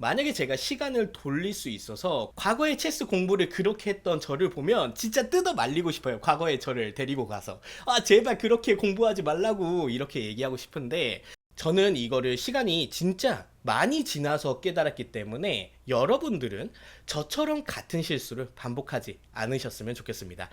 만약에 제가 시간을 돌릴 수 있어서 과거에 체스 공부를 그렇게 했던 저를 보면 진짜 뜯어 말리고 싶어요. 과거의 저를 데리고 가서. 아, 제발 그렇게 공부하지 말라고 이렇게 얘기하고 싶은데 저는 이거를 시간이 진짜 많이 지나서 깨달았기 때문에 여러분들은 저처럼 같은 실수를 반복하지 않으셨으면 좋겠습니다.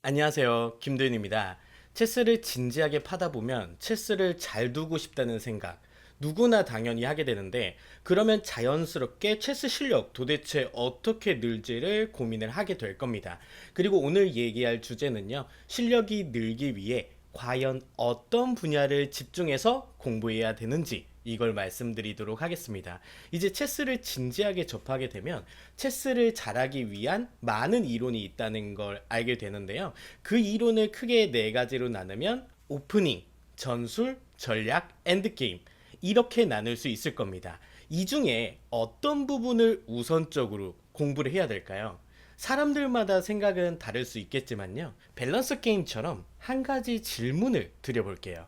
안녕하세요. 김도윤입니다. 체스를 진지하게 파다 보면 체스를 잘 두고 싶다는 생각 누구나 당연히 하게 되는데 그러면 자연스럽게 체스 실력 도대체 어떻게 늘지를 고민을 하게 될 겁니다. 그리고 오늘 얘기할 주제는요. 실력이 늘기 위해 과연 어떤 분야를 집중해서 공부해야 되는지 이걸 말씀드리도록 하겠습니다. 이제 체스를 진지하게 접하게 되면 체스를 잘하기 위한 많은 이론이 있다는 걸 알게 되는데요. 그 이론을 크게 네 가지로 나누면 오프닝, 전술, 전략, 엔드게임 이렇게 나눌 수 있을 겁니다. 이 중에 어떤 부분을 우선적으로 공부를 해야 될까요? 사람들마다 생각은 다를 수 있겠지만요. 밸런스 게임처럼 한 가지 질문을 드려볼게요.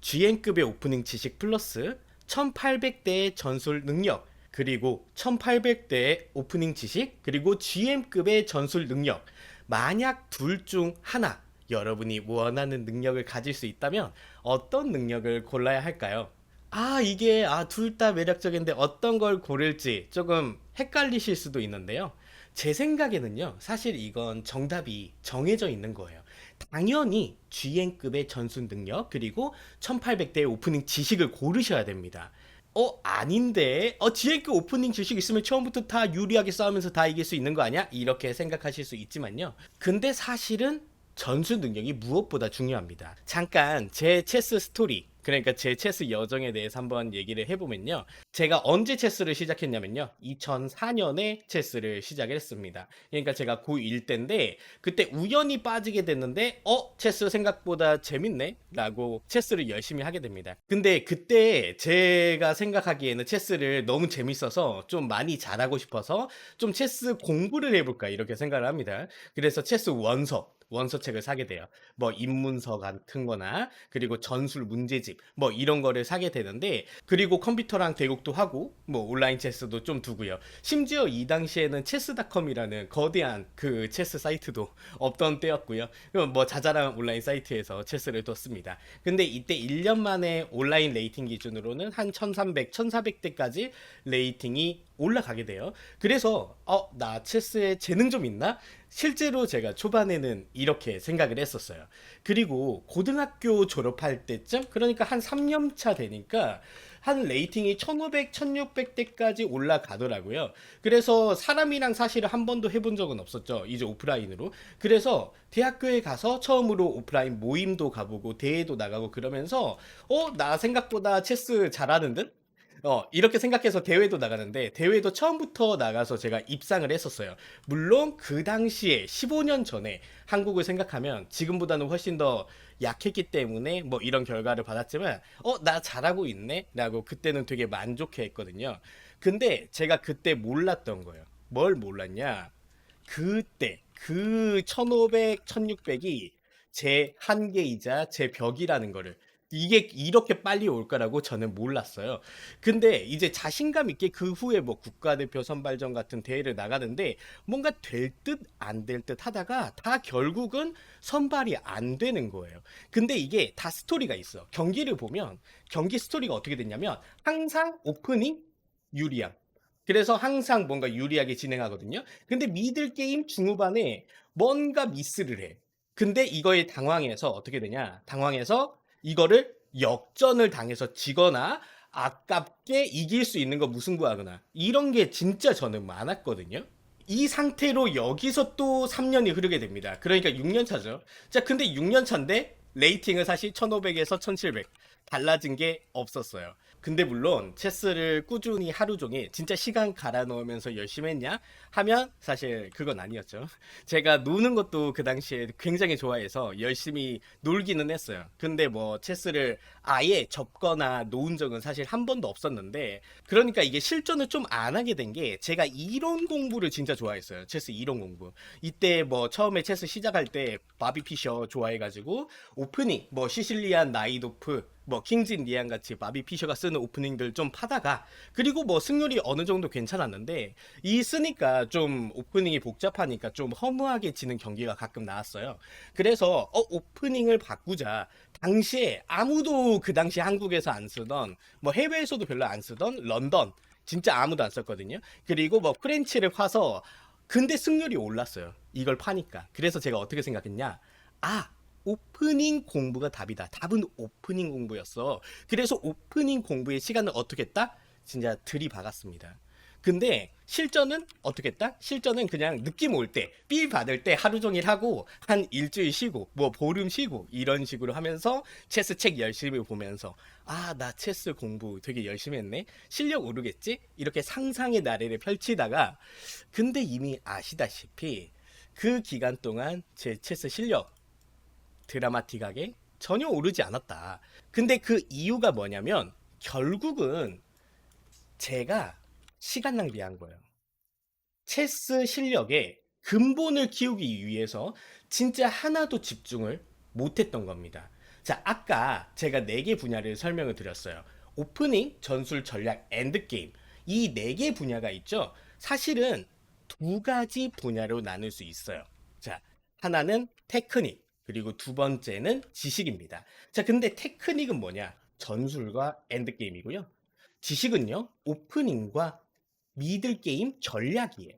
GN급의 오프닝 지식 플러스 1800대의 전술 능력, 그리고 1800대의 오프닝 지식, 그리고 GM급의 전술 능력. 만약 둘 중 하나 여러분이 원하는 능력을 가질 수 있다면 어떤 능력을 골라야 할까요? 아, 이게 아, 둘 다 매력적인데 어떤 걸 고를지 조금 헷갈리실 수도 있는데요. 제 생각에는요, 사실 이건 정답이 정해져 있는 거예요. 당연히 GN급의 전술 능력, 그리고 1800대의 오프닝 지식을 고르셔야 됩니다. 어, 아닌데? 어, GN급 오프닝 지식 있으면 처음부터 다 유리하게 싸우면서 다 이길 수 있는 거 아니야? 이렇게 생각하실 수 있지만요. 근데 사실은 전술 능력이 무엇보다 중요합니다. 잠깐 제 체스 스토리, 그러니까 제 체스 여정에 대해서 한번 얘기를 해보면요. 제가 언제 체스를 시작했냐면요. 2004년에 체스를 시작을 했습니다. 그러니까 제가 고1 때인데 그때 우연히 빠지게 됐는데 어? 체스 생각보다 재밌네? 라고 체스를 열심히 하게 됩니다. 근데 그때 제가 생각하기에는 체스를 너무 재밌어서 좀 많이 잘하고 싶어서 좀 체스 공부를 해볼까 이렇게 생각을 합니다. 그래서 체스 원서 원서책을 사게 돼요. 뭐 입문서 같은 거나 그리고 전술 문제집 뭐 이런 거를 사게 되는데 그리고 컴퓨터랑 대국도 하고 뭐 온라인 체스도 좀 두고요. 심지어 이 당시에는 체스닷컴이라는 거대한 그 체스 사이트도 없던 때였고요. 뭐 자잘한 온라인 사이트에서 체스를 뒀습니다. 근데 이때 1년 만에 온라인 레이팅 기준으로는 한 1300, 1400대까지 레이팅이 올라가게 돼요. 그래서 어, 나 체스에 재능 좀 있나? 실제로 제가 초반에는 이렇게 생각을 했었어요. 그리고 고등학교 졸업할 때쯤 그러니까 한 3년 차 되니까 한 레이팅이 1500, 1600대까지 올라가더라고요. 그래서 사람이랑 사실은 한 번도 해본 적은 없었죠. 이제 오프라인으로. 그래서 대학교에 가서 처음으로 오프라인 모임도 가보고 대회도 나가고 그러면서 어, 나 생각보다 체스 잘하는 듯? 어, 이렇게 생각해서 대회도 나가는데, 대회도 처음부터 나가서 제가 입상을 했었어요. 물론 그 당시에 15년 전에 한국을 생각하면 지금보다는 훨씬 더 약했기 때문에 뭐 이런 결과를 받았지만, 어, 나 잘하고 있네? 라고 그때는 되게 만족해 했거든요. 근데 제가 그때 몰랐던 거예요. 뭘 몰랐냐? 그때, 그 1500, 1600이 제 한계이자 제 벽이라는 거를 이게 이렇게 빨리 올 거라고 저는 몰랐어요. 근데 이제 자신감 있게 그 후에 뭐 국가대표 선발전 같은 대회를 나가는데 뭔가 될 듯 안 될 듯 하다가 다 결국은 선발이 안 되는 거예요. 근데 이게 다 스토리가 있어. 경기를 보면 경기 스토리가 어떻게 됐냐면 항상 오프닝 유리함. 그래서 항상 뭔가 유리하게 진행하거든요. 근데 미들 게임 중후반에 뭔가 미스를 해. 근데 이거에 당황해서 어떻게 되냐? 당황해서 이거를 역전을 당해서 지거나 아깝게 이길 수 있는 거 무승부하거나 이런 게 진짜 저는 많았거든요. 이 상태로 여기서 또 3년이 흐르게 됩니다. 그러니까 6년 차죠. 자, 근데 6년 차인데 레이팅은 사실 1500에서 1700 달라진 게 없었어요. 근데 물론 체스를 꾸준히 하루 종일 진짜 시간 갈아 넣으면서 열심히 했냐 하면 사실 그건 아니었죠. 제가 노는 것도 그 당시에 굉장히 좋아해서 열심히 놀기는 했어요. 근데 뭐 체스를 아예 접거나 놓은 적은 사실 한 번도 없었는데 그러니까 이게 실전을 좀 안 하게 된 게 제가 이론 공부를 진짜 좋아했어요. 체스 이론 공부. 이때 뭐 처음에 체스 시작할 때 바비 피셔 좋아해가지고 오프닝 뭐 시실리안 나이도프 뭐 킹진 리안 같이 바비 피셔가 쓰는 오프닝들 좀 파다가 그리고 뭐 승률이 어느 정도 괜찮았는데 이 쓰니까 좀 오프닝이 복잡하니까 좀 허무하게 지는 경기가 가끔 나왔어요. 그래서 어 오프닝을 바꾸자. 당시에 아무도 그 당시 한국에서 안 쓰던 뭐 해외에서도 별로 안 쓰던 런던 진짜 아무도 안 썼거든요. 그리고 뭐 프렌치를 파서 근데 승률이 올랐어요. 이걸 파니까. 그래서 제가 어떻게 생각했냐? 아, 오프닝 공부가 답이다. 답은 오프닝 공부였어. 그래서 오프닝 공부의 시간을 어떻게 했다? 진짜 들이박았습니다. 근데 실전은 어떻게 했다? 실전은 그냥 느낌 올 때, 삘 받을 때 하루 종일 하고 한 일주일 쉬고 뭐 보름 쉬고 이런 식으로 하면서 체스 책 열심히 보면서 아, 나 체스 공부 되게 열심히 했네. 실력 오르겠지? 이렇게 상상의 나래를 펼치다가 근데 이미 아시다시피 그 기간 동안 제 체스 실력 드라마틱하게 전혀 오르지 않았다. 근데 그 이유가 뭐냐면 결국은 제가 시간 낭비한 거예요. 체스 실력의 근본을 키우기 위해서 진짜 하나도 집중을 못했던 겁니다. 자, 아까 제가 네 개 분야를 설명을 드렸어요. 오프닝, 전술, 전략, 엔드게임. 이 네 개 분야가 있죠. 사실은 두 가지 분야로 나눌 수 있어요. 자, 하나는 테크닉, 그리고 두 번째는 지식입니다. 자, 근데 테크닉은 뭐냐? 전술과 엔드게임이고요. 지식은요, 오프닝과 미들게임 전략이에요.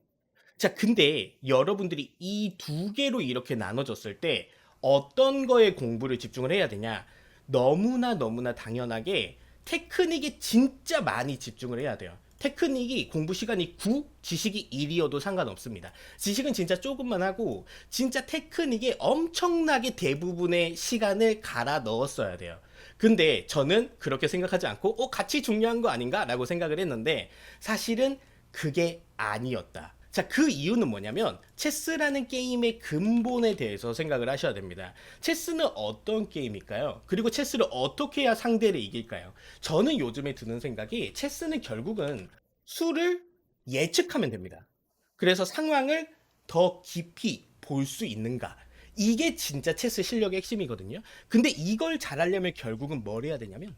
자, 근데 여러분들이 이 두 개로 이렇게 나눠졌을 때 어떤 거에 공부를 집중을 해야 되냐? 너무나 너무나 당연하게 테크닉에 진짜 많이 집중을 해야 돼요. 테크닉이 공부 시간이 9, 지식이 1이어도 상관없습니다. 지식은 진짜 조금만 하고 진짜 테크닉에 엄청나게 대부분의 시간을 갈아 넣었어야 돼요. 근데 저는 그렇게 생각하지 않고 어 같이 중요한 거 아닌가 라고 생각을 했는데 사실은 그게 아니었다. 자, 그 이유는 뭐냐면 체스라는 게임의 근본에 대해서 생각을 하셔야 됩니다. 체스는 어떤 게임일까요? 그리고 체스를 어떻게 해야 상대를 이길까요? 저는 요즘에 드는 생각이 체스는 결국은 수를 예측하면 됩니다. 그래서 상황을 더 깊이 볼 수 있는가? 이게 진짜 체스 실력의 핵심이거든요. 근데 이걸 잘하려면 결국은 뭘 해야 되냐면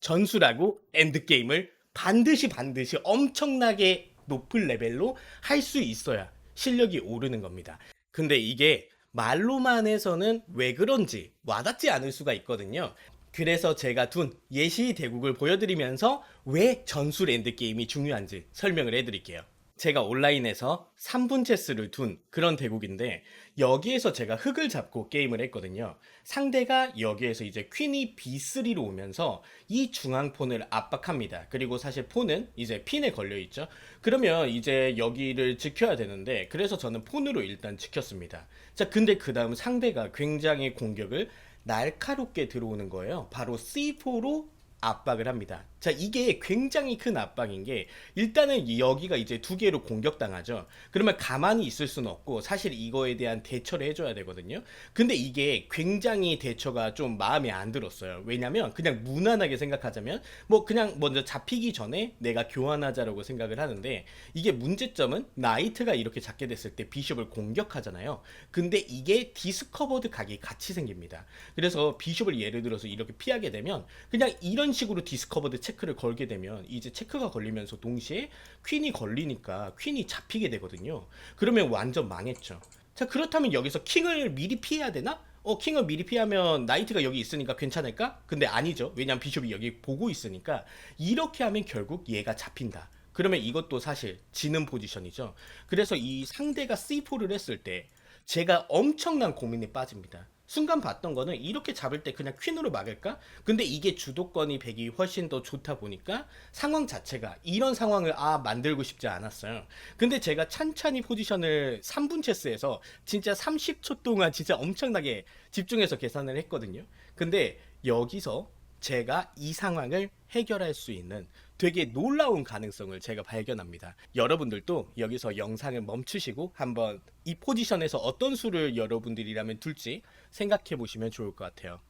전술하고 엔드게임을 반드시 반드시 엄청나게 높은 레벨로 할 수 있어야 실력이 오르는 겁니다. 근데 이게 말로만 해서는 왜 그런지 와닿지 않을 수가 있거든요. 그래서 제가 둔 예시 대국을 보여드리면서 왜 전술 엔드게임이 중요한지 설명을 해드릴게요. 제가 온라인에서 3분 체스를 둔 그런 대국인데 여기에서 제가 흙을 잡고 게임을 했거든요. 상대가 여기에서 이제 퀸이 B3로 오면서 이 중앙 폰을 압박합니다. 그리고 사실 폰은 이제 핀에 걸려 있죠. 그러면 이제 여기를 지켜야 되는데 그래서 저는 폰으로 일단 지켰습니다. 자, 근데 그 다음 상대가 굉장히 공격을 날카롭게 들어오는 거예요. 바로 C4로 압박을 합니다. 자, 이게 굉장히 큰 압박인 게 일단은 여기가 이제 두 개로 공격당하죠. 그러면 가만히 있을 수는 없고 사실 이거에 대한 대처를 해줘야 되거든요. 근데 이게 굉장히 대처가 좀 마음에 안 들었어요. 왜냐면 그냥 무난하게 생각하자면 뭐 그냥 먼저 잡히기 전에 내가 교환하자라고 생각을 하는데 이게 문제점은 나이트가 이렇게 잡게 됐을 때 비숍을 공격하잖아요. 근데 이게 디스커버드 각이 같이 생깁니다. 그래서 비숍을 예를 들어서 이렇게 피하게 되면 그냥 이런 식으로 디스커버드 체크를 걸게 되면 이제 체크가 걸리면서 동시에 퀸이 걸리니까 퀸이 잡히게 되거든요. 그러면 완전 망했죠. 자, 그렇다면 여기서 킹을 미리 피해야 되나? 어, 킹을 미리 피하면 나이트가 여기 있으니까 괜찮을까? 근데 아니죠. 왜냐면 비숍이 여기 보고 있으니까 이렇게 하면 결국 얘가 잡힌다. 그러면 이것도 사실 지는 포지션이죠. 그래서 이 상대가 C4를 했을 때 제가 엄청난 고민에 빠집니다. 순간 봤던 거는 이렇게 잡을 때 그냥 퀸으로 막을까? 근데 이게 주도권이 100이 훨씬 더 좋다 보니까 상황 자체가 이런 상황을 아 만들고 싶지 않았어요. 근데 제가 찬찬히 포지션을 3분 체스에서 진짜 30초 동안 진짜 엄청나게 집중해서 계산을 했거든요. 근데 여기서 제가 이 상황을 해결할 수 있는 되게 놀라운 가능성을 제가 발견합니다. 여러분들도 여기서 영상을 멈추시고 한번 이 포지션에서 어떤 수를 여러분들이라면 둘지 생각해 보시면 좋을 것 같아요.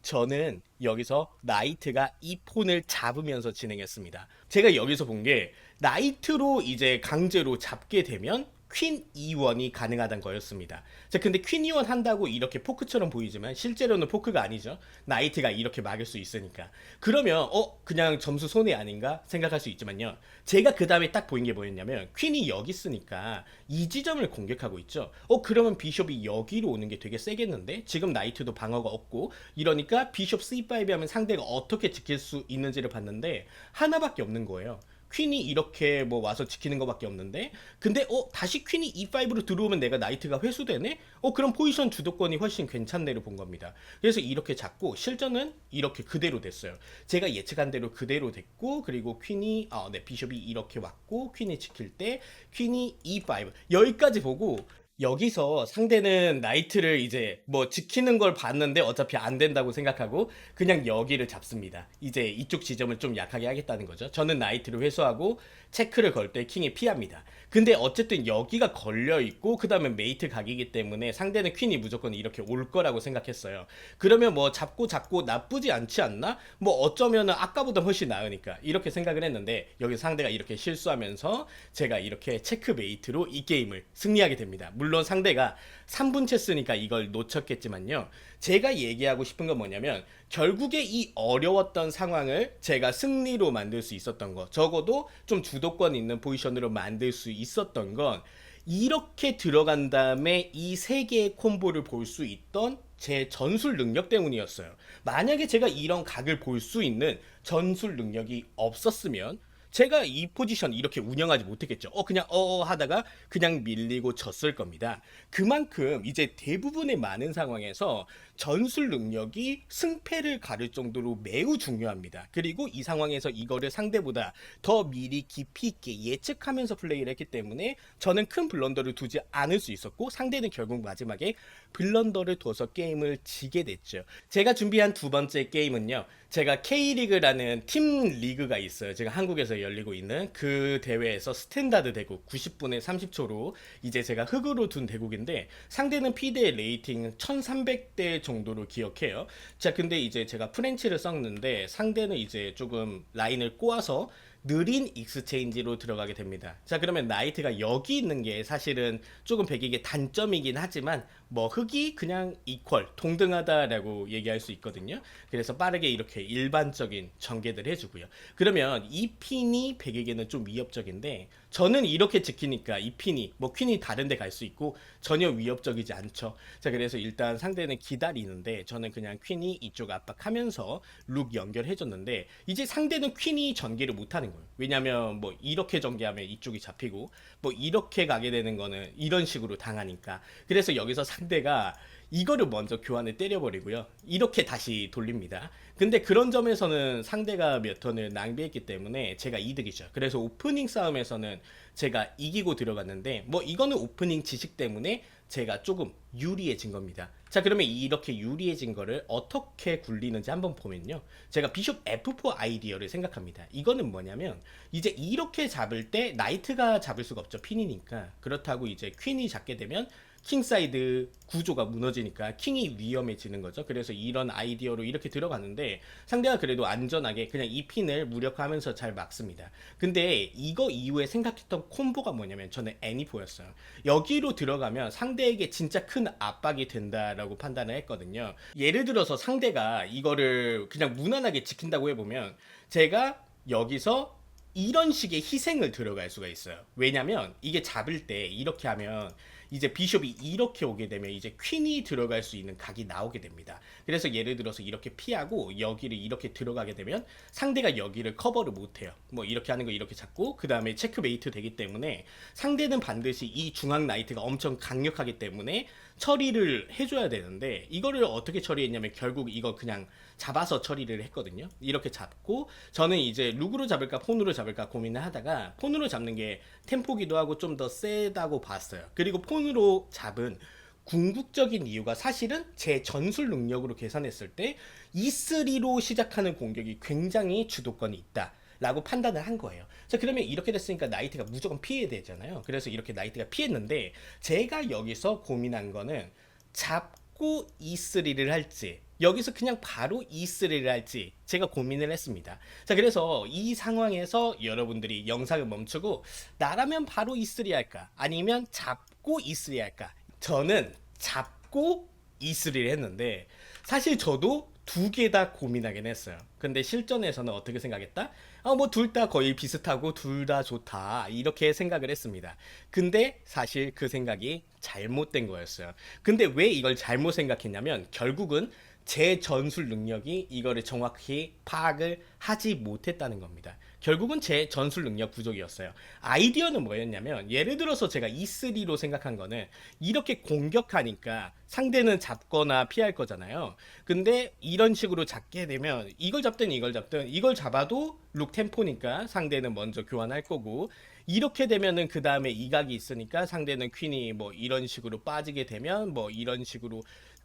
저는 여기서 나이트가 이 폰을 잡으면서 진행했습니다. 제가 여기서 본 게 나이트로 이제 강제로 잡게 되면 퀸 E1이 가능하다는 거였습니다. 자, 근데 퀸 E1 한다고 이렇게 포크처럼 보이지만 실제로는 포크가 아니죠. 나이트가 이렇게 막을 수 있으니까. 그러면 어 그냥 점수 손해 아닌가 생각할 수 있지만요. 제가 그 다음에 딱 보인 게 뭐였냐면 퀸이 여기 있으니까 이 지점을 공격하고 있죠. 어 그러면 비숍이 여기로 오는 게 되게 세겠는데 지금 나이트도 방어가 없고 이러니까 비숍 C5 하면 상대가 어떻게 지킬 수 있는지를 봤는데 하나밖에 없는 거예요. 퀸이 이렇게 뭐 와서 지키는 것밖에 없는데 근데 어 다시 퀸이 E5로 들어오면 내가 나이트가 회수되네? 어 그럼 포지션 주도권이 훨씬 괜찮네를 본 겁니다. 그래서 이렇게 잡고 실전은 이렇게 그대로 됐어요. 제가 예측한 대로 그대로 됐고 그리고 퀸이 어네 비숍이 이렇게 왔고 퀸이 지킬 때 퀸이 E5 여기까지 보고 여기서 상대는 나이트를 이제 뭐 지키는 걸 봤는데 어차피 안 된다고 생각하고 그냥 여기를 잡습니다. 이제 이쪽 지점을 좀 약하게 하겠다는 거죠. 저는 나이트를 회수하고 체크를 걸 때 킹이 피합니다. 근데 어쨌든 여기가 걸려 있고 그 다음에 메이트 각이기 때문에 상대는 퀸이 무조건 이렇게 올 거라고 생각했어요. 그러면 뭐 잡고 잡고 나쁘지 않지 않나? 뭐 어쩌면은 아까보다 훨씬 나으니까 이렇게 생각을 했는데 여기 상대가 이렇게 실수하면서 제가 이렇게 체크 메이트로 이 게임을 승리하게 됩니다. 물론 상대가 3분 체스니까 이걸 놓쳤겠지만요. 제가 얘기하고 싶은 건 뭐냐면 결국에 이 어려웠던 상황을 제가 승리로 만들 수 있었던 거 적어도 좀 주도권 있는 포지션으로 만들 수 있었던 건 이렇게 들어간 다음에 이 세 개의 콤보를 볼 수 있던 제 전술 능력 때문이었어요. 만약에 제가 이런 각을 볼 수 있는 전술 능력이 없었으면 제가 이 포지션 이렇게 운영하지 못했겠죠. 어 그냥 어 하다가 그냥 밀리고 졌을 겁니다. 그만큼 이제 대부분의 많은 상황에서 전술 능력이 승패를 가를 정도로 매우 중요합니다. 그리고 이 상황에서 이거를 상대보다 더 미리 깊이 있게 예측하면서 플레이를 했기 때문에 저는 큰 블런더를 두지 않을 수 있었고 상대는 결국 마지막에 블런더를 둬서 게임을 지게 됐죠. 제가 준비한 두 번째 게임은요. 제가 K리그라는 팀 리그가 있어요. 제가 한국에서 열리고 있는 그 대회에서 스탠다드 대국 90분에 30초로 이제 제가 흑으로 둔 대국인데 상대는 피드의 레이팅 1300대 정도로 기억해요. 자, 근데 이제 제가 프렌치를 썼는데 상대는 이제 조금 라인을 꼬아서 느린 익스체인지로 들어가게 됩니다. 자, 그러면 나이트가 여기 있는 게 사실은 조금 백익의 단점이긴 하지만 뭐 흑이 그냥 이퀄, 동등하다라고 얘기할 수 있거든요. 그래서 빠르게 이렇게 일반적인 전개들 해주고요. 그러면 이 핀이 백익에는 좀 위협적인데 저는 이렇게 지키니까 이 핀이 뭐 퀸이 다른 데 갈 수 있고 전혀 위협적이지 않죠. 자, 그래서 일단 상대는 기다리는데 저는 그냥 퀸이 이쪽 압박하면서 룩 연결해 줬는데 이제 상대는 퀸이 전개를 못 하는 거예요. 왜냐면 뭐 이렇게 전개하면 이쪽이 잡히고 뭐 이렇게 가게 되는 거는 이런 식으로 당하니까 그래서 여기서 상대가 이거를 먼저 교환을 때려버리고요. 이렇게 다시 돌립니다. 근데 그런 점에서는 상대가 몇 턴을 낭비했기 때문에 제가 이득이죠. 그래서 오프닝 싸움에서는 제가 이기고 들어갔는데 뭐 이거는 오프닝 지식 때문에 제가 조금 유리해진 겁니다. 자 그러면 이렇게 유리해진 거를 어떻게 굴리는지 한번 보면요. 제가 비숍 F4 아이디어를 생각합니다. 이거는 뭐냐면 이제 이렇게 잡을 때 나이트가 잡을 수가 없죠. 핀이니까. 그렇다고 이제 퀸이 잡게 되면 킹사이드 구조가 무너지니까 킹이 위험해지는 거죠. 그래서 이런 아이디어로 이렇게 들어갔는데 상대가 그래도 안전하게 그냥 이 핀을 무력화하면서 잘 막습니다. 근데 이거 이후에 생각했던 콤보가 뭐냐면 저는 애니포였어요. 여기로 들어가면 상대에게 진짜 큰 압박이 된다라고 판단을 했거든요. 예를 들어서 상대가 이거를 그냥 무난하게 지킨다고 해보면 제가 여기서 이런 식의 희생을 들어갈 수가 있어요. 왜냐면 이게 잡을 때 이렇게 하면 이제 비숍이 이렇게 오게 되면 이제 퀸이 들어갈 수 있는 각이 나오게 됩니다. 그래서 예를 들어서 이렇게 피하고 여기를 이렇게 들어가게 되면 상대가 여기를 커버를 못 해요. 뭐 이렇게 하는 거 이렇게 잡고 그 다음에 체크메이트 되기 때문에 상대는 반드시 이 중앙 나이트가 엄청 강력하기 때문에 처리를 해줘야 되는데 이거를 어떻게 처리했냐면 결국 이거 그냥 잡아서 처리를 했거든요. 이렇게 잡고 저는 이제 룩으로 잡을까 폰으로 잡을까 고민을 하다가 폰으로 잡는 게 템포기도 하고 좀 더 세다고 봤어요. 그리고 폰으로 잡은 궁극적인 이유가 사실은 제 전술 능력으로 계산했을 때 E3로 시작하는 공격이 굉장히 주도권이 있다. 라고 판단을 한 거예요. 자, 그러면 이렇게 됐으니까 나이트가 무조건 피해야 되잖아요. 그래서 이렇게 나이트가 피했는데, 제가 여기서 고민한 거는 잡고 E3를 할지, 여기서 그냥 바로 E3를 할지, 제가 고민을 했습니다. 자, 그래서 이 상황에서 여러분들이 영상을 멈추고, 나라면 바로 E3 할까? 아니면 잡고 E3 할까? 저는 잡고 E3를 했는데, 사실 저도 두 개 다 고민하긴 했어요. 근데 실전에서는 어떻게 생각했다? 아, 뭐 둘 다 거의 비슷하고 둘 다 좋다. 이렇게 생각을 했습니다. 근데 사실 그 생각이 잘못된 거였어요. 근데 왜 이걸 잘못 생각했냐면 결국은 제 전술 능력이 이거를 정확히 파악을 하지 못했다는 겁니다. 결국은 제 전술 능력 부족이었어요. 아이디어는 뭐였냐면 예를 들어서 제가 E3로 생각한 거는 이렇게 공격하니까 상대는 잡거나 피할 거잖아요. 근데 이런 식으로 잡게 되면 이걸 잡든 이걸 잡든 이걸 잡아도 룩 템포니까 상대는 먼저 교환할 거고 이렇게 되면은 그 다음에 이각이 있으니까 상대는 퀸이 뭐 이런 식으로 빠지게 되면 뭐 이런 식으로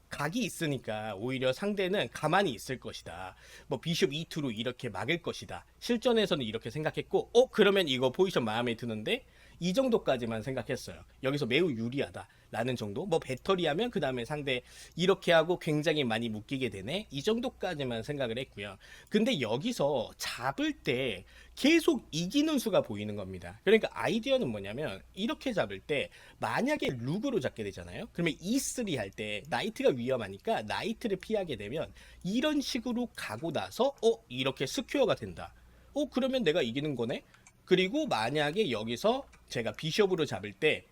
각이 있으니까 오히려 상대는 가만히 있을 것이다. 뭐 비숍 E2로 이렇게 막을 것이다. 실전에서는 이렇게 생각했고, 어 그러면 이거 포지션 마음에 드는데 이 정도까지만 생각했어요. 여기서 매우 유리하다. 라는 정도. 뭐 배터리 하면 그 다음에 상대 이렇게 하고 굉장히 많이 묶이게 되네. 이 정도까지만 생각을 했고요. 근데 여기서 잡을 때 계속 이기는 수가 보이는 겁니다. 그러니까 아이디어는 뭐냐면 이렇게 잡을 때 만약에 룩으로 잡게 되잖아요. 그러면 E3 할 때 나이트가 위험하니까 나이트를 피하게 되면 이런 식으로 가고 나서 어 이렇게 스퀘어가 된다. 어 그러면 내가 이기는 거네. 그리고 만약에 여기서 제가 비숍으로 잡을 때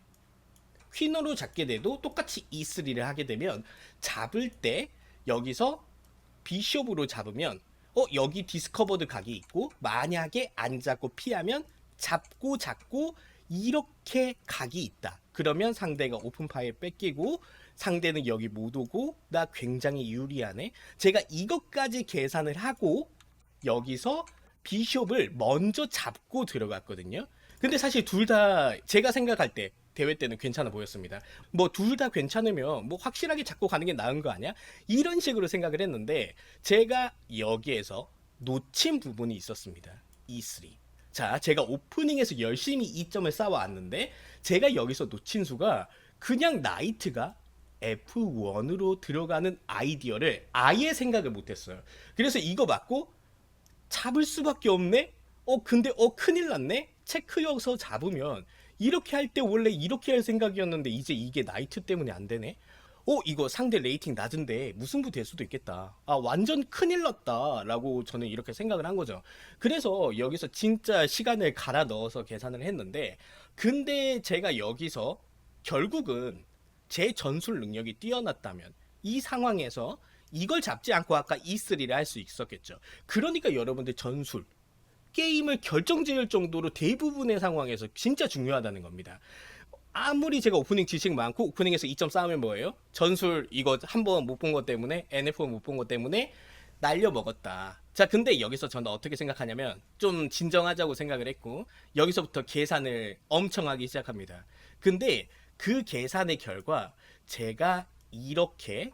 퀸으로 잡게 돼도 똑같이 E3를 하게 되면 잡을 때 여기서 비숍으로 잡으면 어 여기 디스커버드 각이 있고 만약에 안 잡고 피하면 잡고 잡고 이렇게 각이 있다. 그러면 상대가 오픈 파일 뺏기고 상대는 여기 못 오고 나 굉장히 유리하네. 제가 이것까지 계산을 하고 여기서 비숍을 먼저 잡고 들어갔거든요. 근데 사실 둘 다 제가 생각할 때 대회 때는 괜찮아 보였습니다. 뭐 둘 다 괜찮으면 뭐 확실하게 잡고 가는 게 나은 거 아니야? 이런 식으로 생각을 했는데 제가 여기에서 놓친 부분이 있었습니다. E3. 자, 제가 오프닝에서 열심히 이점을 쌓아왔는데 제가 여기서 놓친 수가 그냥 나이트가 F1으로 들어가는 아이디어를 아예 생각을 못했어요. 그래서 이거 맞고 잡을 수밖에 없네? 어, 근데, 어, 큰일 났네? 체크여서 잡으면, 이렇게 할 때 원래 이렇게 할 생각이었는데, 이제 이게 나이트 때문에 안 되네? 어, 이거 상대 레이팅 낮은데 무승부 될 수도 있겠다. 아, 완전 큰일 났다. 라고 저는 이렇게 생각을 한 거죠. 그래서 여기서 진짜 시간을 갈아 넣어서 계산을 했는데, 근데 제가 여기서 결국은 제 전술 능력이 뛰어났다면, 이 상황에서 이걸 잡지 않고 아까 E3를 할 수 있었겠죠. 그러니까 여러분들 전술 게임을 결정지을 정도로 대부분의 상황에서 진짜 중요하다는 겁니다. 아무리 제가 오프닝 지식 많고 오프닝에서 2점 쌓으면 뭐예요? 전술 이거 한 번 못 본 것 때문에 NF 못 본 것 때문에 날려 먹었다. 자, 근데 여기서 저는 어떻게 생각하냐면 좀 진정하자고 생각을 했고 여기서부터 계산을 엄청 하기 시작합니다. 근데 그 계산의 결과 제가 이렇게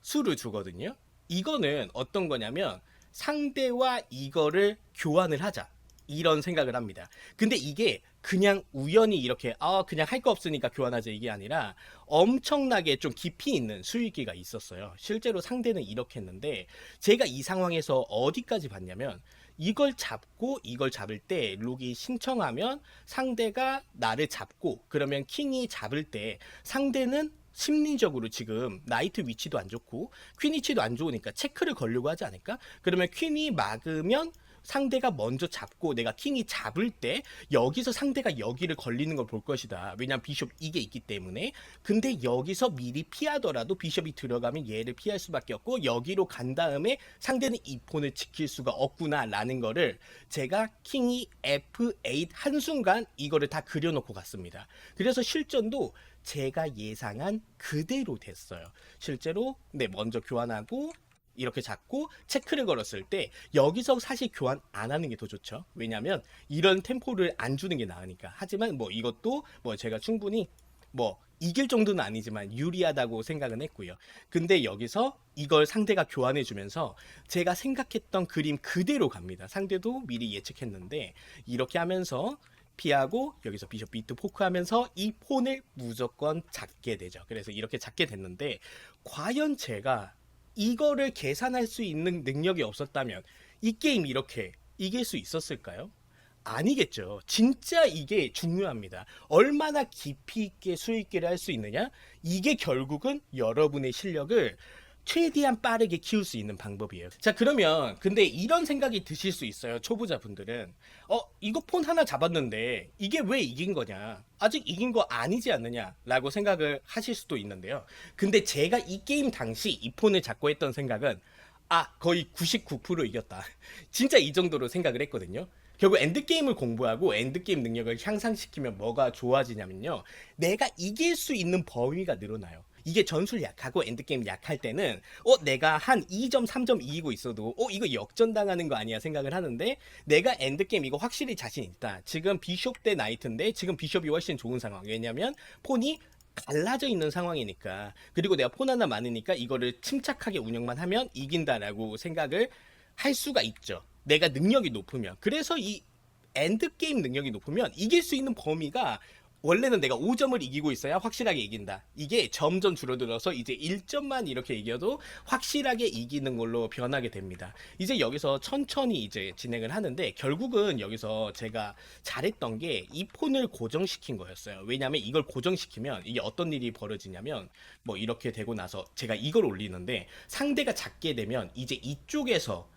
수를 주거든요. 이거는 어떤 거냐면 상대와 이거를 교환을 하자. 이런 생각을 합니다. 근데 이게 그냥 우연히 이렇게 아 그냥 할 거 없으니까 교환하자 이게 아니라 엄청나게 좀 깊이 있는 수익기가 있었어요. 실제로 상대는 이렇게 했는데 제가 이 상황에서 어디까지 봤냐면 이걸 잡고 이걸 잡을 때 룩이 신청하면 상대가 나를 잡고 그러면 킹이 잡을 때 상대는 심리적으로 지금 나이트 위치도 안 좋고 퀸 위치도 안 좋으니까 체크를 걸려고 하지 않을까? 그러면 퀸이 막으면 상대가 먼저 잡고 내가 킹이 잡을 때 여기서 상대가 여기를 걸리는 걸 볼 것이다. 왜냐면 비숍 이게 있기 때문에. 근데 여기서 미리 피하더라도 비숍이 들어가면 얘를 피할 수밖에 없고 여기로 간 다음에 상대는 이 폰을 지킬 수가 없구나라는 거를 제가 킹이 F8 한순간 이거를 다 그려놓고 갔습니다. 그래서 실전도 제가 예상한 그대로 됐어요. 실제로 네 먼저 교환하고 이렇게 잡고 체크를 걸었을 때 여기서 사실 교환 안 하는 게 더 좋죠. 왜냐면 이런 템포를 안 주는 게 나으니까. 하지만 뭐 이것도 뭐 제가 충분히 뭐 이길 정도는 아니지만 유리하다고 생각은 했고요. 근데 여기서 이걸 상대가 교환해 주면서 제가 생각했던 그림 그대로 갑니다. 상대도 미리 예측했는데 이렇게 하면서 피하고 여기서 비숍 비트 포크 하면서 이 폰을 무조건 잡게 되죠. 그래서 이렇게 잡게 됐는데 과연 제가 이거를 계산할 수 있는 능력이 없었다면 이 게임 이렇게 이길 수 있었을까요? 아니겠죠. 진짜 이게 중요합니다. 얼마나 깊이 있게 수익계를 할 수 있느냐? 이게 결국은 여러분의 실력을 최대한 빠르게 키울 수 있는 방법이에요. 자, 그러면 근데 이런 생각이 드실 수 있어요. 초보자분들은. 어, 이거 폰 하나 잡았는데 이게 왜 이긴 거냐? 아직 이긴 거 아니지 않느냐? 라고 생각을 하실 수도 있는데요. 근데 제가 이 게임 당시 이 폰을 잡고 했던 생각은 아, 거의 99% 이겼다. 진짜 이 정도로 생각을 했거든요. 결국 엔드게임을 공부하고 엔드게임 능력을 향상시키면 뭐가 좋아지냐면요. 내가 이길 수 있는 범위가 늘어나요. 이게 전술 약하고 엔드게임 약할 때는 어 내가 한 2점 3점 이기고 있어도 어 이거 역전당하는 거 아니야 생각을 하는데 내가 엔드게임 이거 확실히 자신 있다. 지금 비숍 대 나이트인데 지금 비숍이 훨씬 좋은 상황. 왜냐면 폰이 갈라져 있는 상황이니까 그리고 내가 폰 하나 많으니까 이거를 침착하게 운영만 하면 이긴다라고 생각을 할 수가 있죠. 내가 능력이 높으면 그래서 이 엔드 게임 능력이 높으면 이길 수 있는 범위가 원래는 내가 5점을 이기고 있어야 확실하게 이긴다. 이게 점점 줄어들어서 이제 1점만 이렇게 이겨도 확실하게 이기는 걸로 변하게 됩니다. 이제 여기서 천천히 이제 진행을 하는데 결국은 여기서 제가 잘했던 게 이 폰을 고정시킨 거였어요. 왜냐하면 이걸 고정시키면 이게 어떤 일이 벌어지냐면 뭐 이렇게 되고 나서 제가 이걸 올리는데 상대가 작게 되면 이제 이쪽에서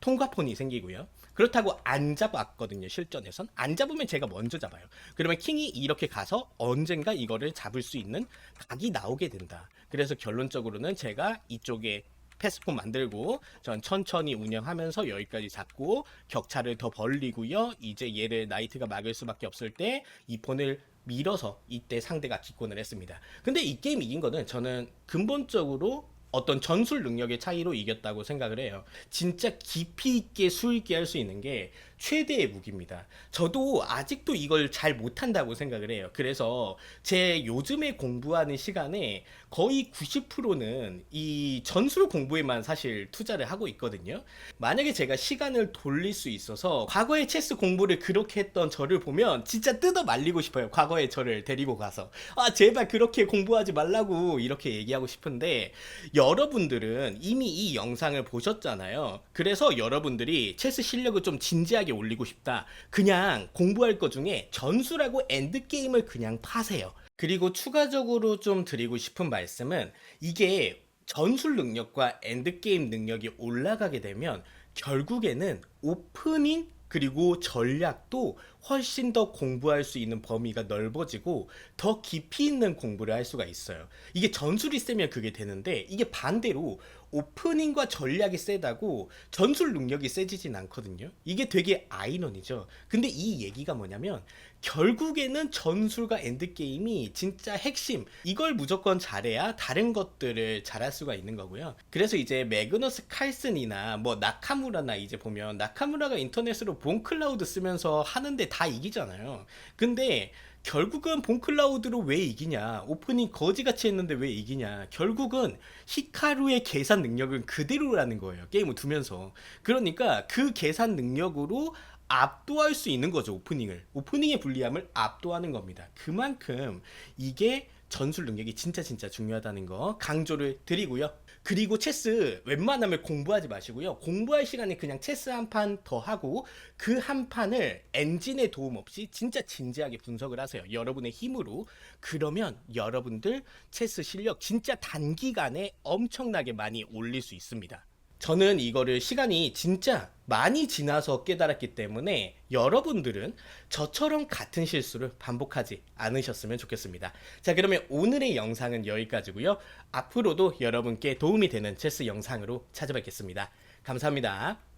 통과폰이 생기고요. 그렇다고 안 잡았거든요, 실전에선. 안 잡으면 제가 먼저 잡아요. 그러면 킹이 이렇게 가서 언젠가 이거를 잡을 수 있는 각이 나오게 된다. 그래서 결론적으로는 제가 이쪽에 패스폰 만들고 전 천천히 운영하면서 여기까지 잡고 격차를 더 벌리고요. 이제 얘를 나이트가 막을 수밖에 없을 때 이 폰을 밀어서 이때 상대가 기권을 했습니다. 근데 이 게임 이긴 거는 저는 근본적으로 어떤 전술 능력의 차이로 이겼다고 생각을 해요. 진짜 깊이 있게 수있게 할 수 있는 게 최대의 무기입니다. 저도 아직도 이걸 잘 못한다고 생각을 해요. 그래서 제 요즘에 공부하는 시간에 거의 90%는 이 전술 공부에만 사실 투자를 하고 있거든요. 만약에 제가 시간을 돌릴 수 있어서 과거에 체스 공부를 그렇게 했던 저를 보면 진짜 뜯어 말리고 싶어요. 과거의 저를 데리고 가서. 아, 제발 그렇게 공부하지 말라고 이렇게 얘기하고 싶은데 여러분들은 이미 이 영상을 보셨잖아요. 그래서 여러분들이 체스 실력을 좀 진지하게 올리고 싶다. 그냥 공부할 것 중에 전술하고 엔드게임을 그냥 파세요. 그리고 추가적으로 좀 드리고 싶은 말씀은 이게 전술 능력과 엔드게임 능력이 올라가게 되면 결국에는 오프닝 그리고 전략도 훨씬 더 공부할 수 있는 범위가 넓어지고 더 깊이 있는 공부를 할 수가 있어요. 이게 전술이 세면 그게 되는데 이게 반대로 오프닝과 전략이 세다고 전술 능력이 세지진 않거든요. 이게 되게 아이러니죠. 근데 이 얘기가 뭐냐면 결국에는 전술과 엔드게임이 진짜 핵심. 이걸 무조건 잘해야 다른 것들을 잘할 수가 있는 거고요. 그래서 이제 매그너스 칼슨이나 뭐 나카무라나 이제 보면 나카무라가 인터넷으로 본클라우드 쓰면서 하는데 다 이기잖아요. 근데 결국은 본클라우드로 왜 이기냐? 오프닝 거지같이 했는데 왜 이기냐? 결국은 히카루의 계산 능력은 그대로라는 거예요. 게임을 두면서. 그러니까 그 계산 능력으로 압도할 수 있는 거죠. 오프닝을. 오프닝의 불리함을 압도하는 겁니다. 그만큼 이게 전술 능력이 진짜 진짜 중요하다는 거 강조를 드리고요. 그리고 체스 웬만하면 공부하지 마시고요. 공부할 시간에 그냥 체스 한 판 더 하고 그 한 판을 엔진의 도움 없이 진짜 진지하게 분석을 하세요. 여러분의 힘으로. 그러면 여러분들 체스 실력 진짜 단기간에 엄청나게 많이 올릴 수 있습니다. 저는 이거를 시간이 진짜 많이 지나서 깨달았기 때문에 여러분들은 저처럼 같은 실수를 반복하지 않으셨으면 좋겠습니다. 자, 그러면 오늘의 영상은 여기까지고요. 앞으로도 여러분께 도움이 되는 체스 영상으로 찾아뵙겠습니다. 감사합니다.